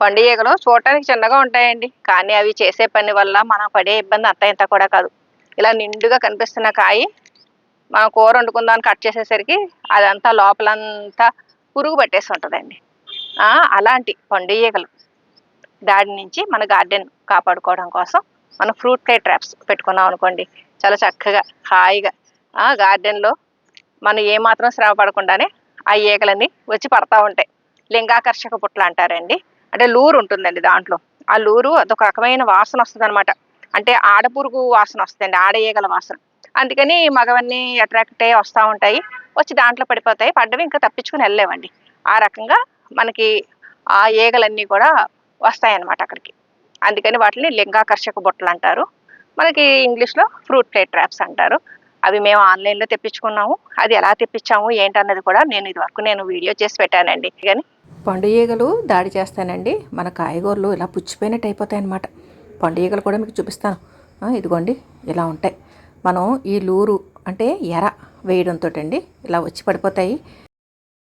పండు ఈగలు చూడటానికి చిన్నగా ఉంటాయండి. కానీ అవి చేసే పని వల్ల మనం పడే ఇబ్బంది అంత ఇంత కూడా కాదు. ఇలా నిండుగా కనిపిస్తున్న కాయ మనం కూర వండుకుందామని కట్ చేసేసరికి అదంతా లోపలంతా పురుగు పట్టేసి ఉంటుందండి. అలాంటి పండు ఈగలు దాడి నుంచి మన గార్డెన్ కాపాడుకోవడం కోసం మనం ఫ్రూట్ ఫ్లై ట్రాప్స్ పెట్టుకున్నాం అనుకోండి. చాలా చక్కగా హాయిగా గార్డెన్లో మనం ఏమాత్రం శ్రమ పడకుండానే ఆ ఈగలన్నీ వచ్చి పడతా ఉంటాయి. లింగాకర్షక పుట్లు అంటారండి. అంటే లూరు ఉంటుందండి దాంట్లో. ఆ లూరు అదొక రకమైన వాసన వస్తుంది అంటే ఆడపురుగు వాసన వస్తుందండి ఆడ ఈగల వాసన. అందుకని మగవన్నీ అట్రాక్ట్ అయ్యి వస్తూ ఉంటాయి. వచ్చి దాంట్లో పడిపోతాయి. పడ్డవి ఇంకా తప్పించుకుని వెళ్ళలేవండి. ఆ రకంగా మనకి ఆ ఈగలన్నీ కూడా వస్తాయన్నమాట అక్కడికి. అందుకని వాటిని లింగాకర్షక బుట్టలు అంటారు. మనకి ఇంగ్లీష్లో ఫ్రూట్ ప్లేట్ ట్రాప్స్ అంటారు. అవి మేము ఆన్లైన్లో తెప్పించుకున్నాము. అది ఎలా తెప్పించాము ఏంటన్నది కూడా నేను ఇది వరకు నేను వీడియో చేసి పెట్టానండి. కానీ పండు ఈగలు దాడి చేస్తానండి. మన కాయగూరలు ఇలా పుచ్చిపోయినట్టు అయిపోతాయి అన్నమాట. పండు ఈగలు కూడా మీకు చూపిస్తాను. ఇదిగోండి ఇలా ఉంటాయి. మనం ఈ లూరు అంటే ఎర వేయడంతో అండి ఇలా వచ్చి పడిపోతాయి.